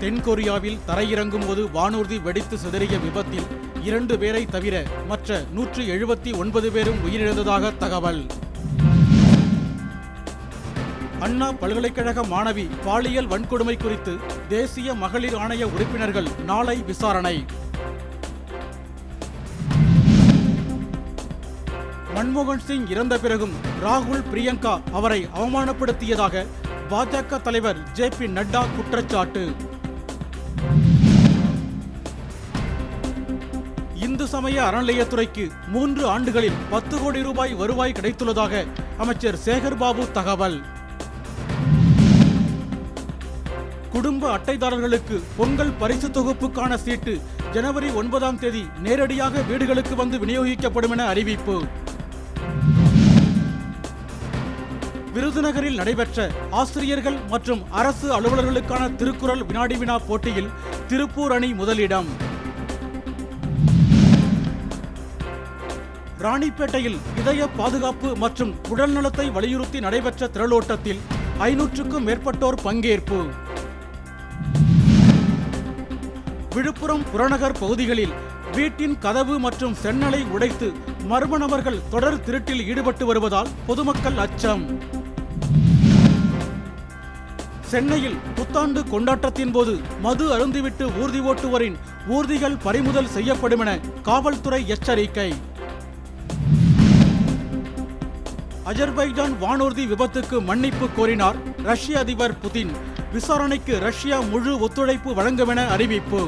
தென்கொரியாவில் தரையிறங்கும் போது வானூர்தி வெடித்து சிதறிய விபத்தில் இரண்டு பேரை தவிர மற்ற நூற்று எழுபத்தி ஒன்பது பேரும் உயிரிழந்ததாக தகவல். அண்ணா பல்கலைக்கழக மாணவி பாலியல் வன்கொடுமை குறித்து தேசிய மகளிர் ஆணைய உறுப்பினர்கள் நாளை விசாரணை. மன்மோகன் சிங் இறந்த பிறகும் ராகுல் பிரியங்கா அவரை அவமானப்படுத்தியதாக பாஜக தலைவர் ஜே பி நட்டா குற்றச்சாட்டு. இந்து சமய அறநிலையத்துறைக்கு மூன்று ஆண்டுகளில் பத்து கோடி ரூபாய் வருவாய் கிடைத்துள்ளதாக அமைச்சர் சேகர்பாபு தகவல். குடும்ப அட்டைதாரர்களுக்கு பொங்கல் பரிசு தொகுப்புக்கான சீட்டு ஜனவரி ஒன்பதாம் தேதி நேரடியாக வீடுகளுக்கு வந்து விநியோகிக்கப்படும் என அறிவிப்பு. விருதுநகரில் நடைபெற்ற ஆசிரியர்கள் மற்றும் அரசு அலுவலர்களுக்கான திருக்குறள் வினாடி வினா போட்டியில் திருப்பூர் அணி முதலிடம். ராணிப்பேட்டையில் இதய பாதுகாப்பு மற்றும் உடல் நலத்தை வலியுறுத்தி நடைபெற்ற திரளோட்டத்தில் ஐநூற்றுக்கும் மேற்பட்டோர் பங்கேற்பு. விழுப்புரம் புறநகர் பகுதிகளில் வீட்டின் கதவு மற்றும் சென்னலை உடைத்து மர்ம நபர்கள் தொடர் திருட்டில் ஈடுபட்டு வருவதால் பொதுமக்கள் அச்சம். சென்னையில் புத்தாண்டு கொண்டாட்டத்தின் போது மது அருந்திவிட்டு ஊர்தி ஓட்டுவரின் ஊர்திகள் பறிமுதல் செய்யப்படும் என காவல்துறை எச்சரிக்கை. அஜர்பைஜான் வானூர்தி விபத்துக்கு மன்னிப்பு கோரினார் ரஷ்ய அதிபர் புதின். விசாரணைக்கு ரஷ்யா முழு ஒத்துழைப்பு வழங்கும் என அறிவிப்பு.